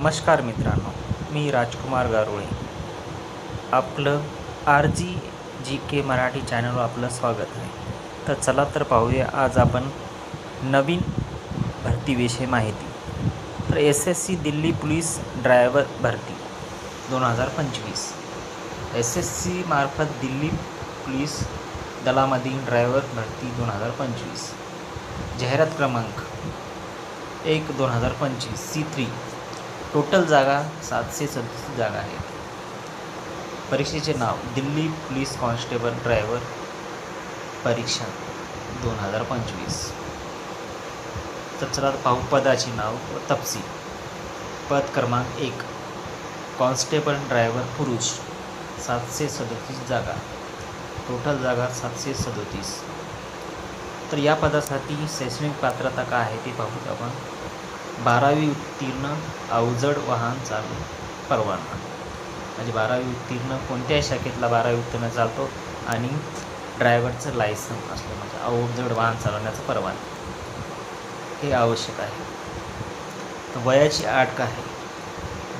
नमस्कार मित्रांनो मी राजकुमार गारुळे. आपलं आर जी जी के मराठी चॅनलवर आपलं स्वागत आहे. तर चला तर पाहूया आज आपण नवीन भरतीविषयी माहिती. तर S S C Delhi police driver भरती दोन हजार पंचवीस. एस एस सी मार्फत दिल्ली पोलीस दलामधील ड्रायव्हर भरती दोन हजार पंचवीस. जाहिरात क्रमांक एक दोन हजार पंचवीस. C three. टोटल जागा सातशे सदतीस जागा आहेत. परीक्षेचे नाव दिल्ली पोलीस कॉन्स्टेबल ड्रायव्हर परीक्षा दोन हजार पंचवीस. तर पाहू पदाचे नाव व तपशील. पद क्रमांक एक कॉन्स्टेबल ड्रायव्हर पुरुष सातशे सदतीस जागा. टोटल जागा सातशे सदतीस. तर या पदासाठी शैक्षणिक पात्रता काय आहे ते पाहूत आपण. बारावी उत्तीर्ण अवजड वाहन चालू परवाना. म्हणजे बारावी उत्तीर्ण कोणत्याही शाखेतला बारावी उत्तीर्ण चालतो आणि ड्रायव्हरचं लायसन असलं म्हणजे अवजड वाहन चालवण्याचा परवाना. हे आवश्यक आहे. तर वयाची आठ काय आहे.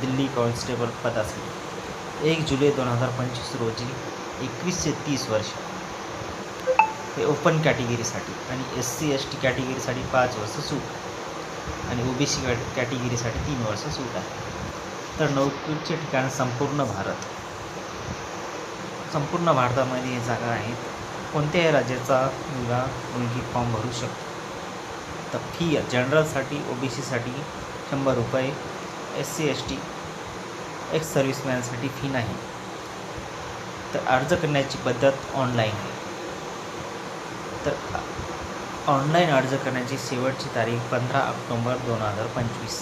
दिल्ली कॉन्स्टेबल पदासाठी. एक जुलै दोन हजार पंचवीस रोजी एकवीस ते तीस वर्ष. हे ओपन कॅटेगरीसाठी आणि एस सी एस टी कॅटेगरीसाठी पाच वर्ष सूट आणि ओ बी सी कॅटेगरीसाठी तीन वर्ष सूट आहे. तर नोकरीचे ठिकाण संपूर्ण भारत. संपूर्ण भारतामध्ये हे जागा आहेत. कोणत्याही राज्याचा मुलगा मुलगी फॉर्म भरू शकतो. तर फी जनरलसाठी ओ बी सीसाठी शंभर रुपये S C S T ex सर्व्हिसमॅनसाठी fee नाही. तर अर्ज करण्याची पद्धत ऑनलाईन आहे. तर ऑनलाईन अर्ज करण्याची शेवटची तारीख पंधरा ऑक्टोंबर दोन हजार पंचवीस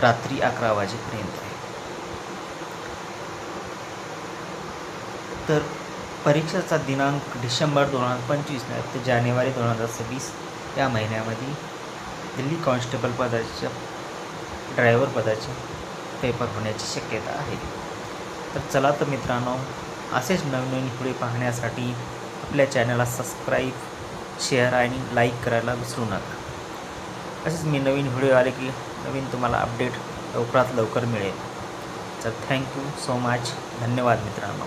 रात्री अकरा वाजेपर्यंत आहे. तर परीक्षेचा दिनांक डिसेंबर दोन हजार पंचवीस नाही तर जानेवारी दोन हजार सव्वीस या महिन्यामध्ये दिल्ली कॉन्स्टेबल पदाच्या ड्रायव्हर पदाचे पेपर होण्याची शक्यता आहे. तर चला तर मित्रांनो असेच नवीन नवीन पुढे पाहण्यासाठी आपल्या चॅनलला सबस्क्राईब शेअर आणि लाईक करायला विसरू नका. असेच मी नवीन व्हिडिओ आले की नवीन तुम्हाला अपडेट लवकरात लवकर मिळेल. तर थँक्यू सो मच धन्यवाद मित्रांनो.